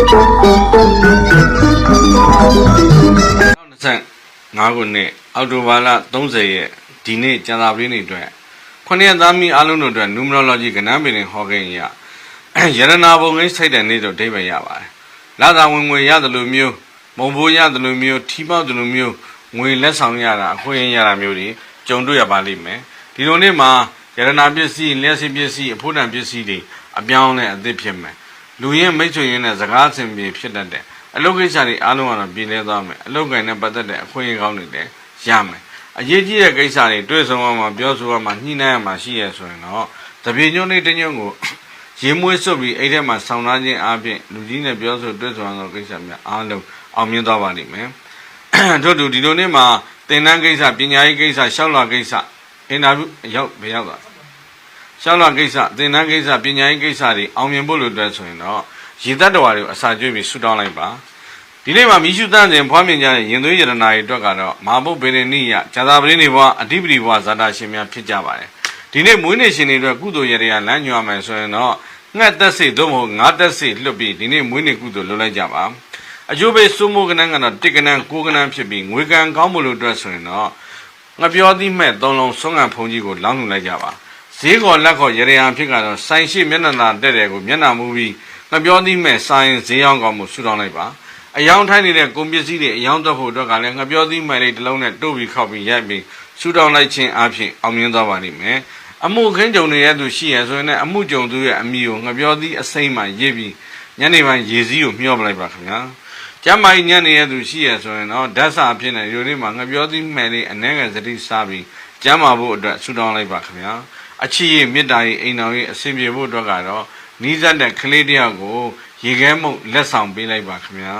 2025ခုနှစ်အောက်တိုဘာလ30ရက်ဒီနေ့ကျန်သာပရင်းတွေအတွက်ခုနှစ်ရက်သားမီအားလုံးတို့အတွက် numerology ကဏ္ဍပင်ဟောကိန်းရရတနာဘုံကိန်းစိတ်တဲ့နေ့ဆိုအဓိပ္ပာယ်ရပါတယ်။လာသာဝင်ငွေရတယ်လို့မျိုးမုံဘိုးရတယ်လို့မျိုးထီပေါက်တယ်လို့မျိုးငွေလက်ဆောင်ရတာအခွင့်အရေးရတာမျိုးတွေကြုံတွေ့ရပါလိမ့်မယ်။ဒီလိုနေ့မှာရတနာပစ္စည်းလျှက်စစ်ပစ္စည်းအဖို့တန်ပစ္စည်းတွေအပြောင်းနဲ့အသစ်ဖြစ်မယ်။ လူရင်းမိတ်ဆွေရင်းနဲ့စကားအဆင်ပြေဖြစ်တတ်တယ်။အလုပ်ကိစ္စတွေအားလုံးကတော့ပြည်လဲသွားမယ်။အလုပ်ကိုင်နဲ့ပတ်သက်တဲ့အခွင့်အရေးကောင်းတွေလည်းရမယ်။အရေးကြီးတဲ့ကိစ္စတွေတွေ့ဆုံရမှာပြောဆိုရမှာညှိနှိုင်းရမှာရှိရဆိုရင်တော့တပြေညွန့်လေးတစ်ညွန့်ကိုရေမွေးစွပ်ပြီးအဲ့ထဲမှာဆောင်းသားခြင်းအပြင်လူကြီးနဲ့ပြောဆိုတွေ့ဆုံရသောကိစ္စများအားလုံးအောင်မြင်သွားပါလိမ့်မယ်။တို့တူဒီလိုနေ့မှာသင်တန်းကိစ္စပညာရေးကိစ္စရှောက်လာကိစ္စအင်တာဗျူးရောက်ဘယ်ရောက်သွား ရှောက်လာကိစ္စသင်တန်းကိစ္စပညာရေးကိစ္စတွေအောင်မြင်ဖို့လိုတဲ့ဆိုရင်တော့ရေတတ္တဝါတွေကိုအစာကျွေးပြီးဆူတောင်းလိုက်ပါဒီနေ့မှာမိရှုတန့်စဉ်ဖွားမြင်ကြတဲ့ရင်သွေးယရနာတွေအတွက်ကတော့မာဘုတ်ဗေဒနိယဇာတာပရိနေဘဝအဓိပတိဘဝဇာတာရှင်များဖြစ်ကြပါတယ်ဒီနေ့မွေးနေ့ရှင်တွေအတွက်ကုသိုလ်ရရလမ်းညွှန်ရမယ်ဆိုရင်တော့ငှက်သက်စိတ်သို့မဟုတ်ငါးသက်စိတ်လွတ်ပြီးဒီနေ့မွေးနေ့ကုသိုလ်လုပ်လိုက်ကြပါအကျိုးပေးစိုးမိုးကနန်းကတော့တစ်ကနန်းကိုကနန်းဖြစ်ပြီးငွေကံကောင်းမှုလို့အတွက်ဆိုရင်တော့ငပြောသီးမဲ့သုံးလုံးဆုံးငံဖုံကြီးကိုလောင်းလှူလိုက်ကြပါ ဈေးကော်လက်ကော်ရရန်ဖြစ်ကတော့ဆိုင်ရှိမျက်နှာသာတက်တယ်ကိုမျက်နှာမူပြီးငပြောသီးမဲ့ဆိုင်ဈေးရောင်းကောင်းမှုဆူတောင်းလိုက်ပါအယောင်ထိုင်းနေတဲ့ကုန်ပစ္စည်းတွေအယောင်တက်ဖို့အတွက်ကလည်းငပြောသီးမဲ့လေးတစ်လုံးနဲ့တို့ပြီးခောက်ပြီးရိုက်ပြီးဆူတောင်းလိုက်ခြင်းအပြင်အောင်မြင်သွားပါလိမ့်မယ်အမှုခင်းကြုံတွေရဲ့သူရှိရဆိုရင်လည်းအမှုကြုံသူရဲ့အမိကိုငပြောသီးအစိမ့်မှရေးပြီးညနေပိုင်းရေစည်းကိုမျှောပလိုက်ပါခင်ဗျာကျမ်းမာကြီးညနေရသူရှိရဆိုရင်တော့ဓာတ်စာအဖြစ်နဲ့ယူလေးမှာငပြောသီးမဲ့လေးအနှဲငယ်စတိစားပြီးကျမ်းမာဖို့အတွက်ဆူတောင်းလိုက်ပါခင်ဗျာ အချစ်ရမေတ္တာရေးအိမ်တော်ရေးအစဉ်ပြေဖို့အတွက်ကတော့နီးစပ်တဲ့ကလေးတယောက်ကိုရေခဲမုတ်လက်ဆောင်ပေးလိုက်ပါခင်ဗျာ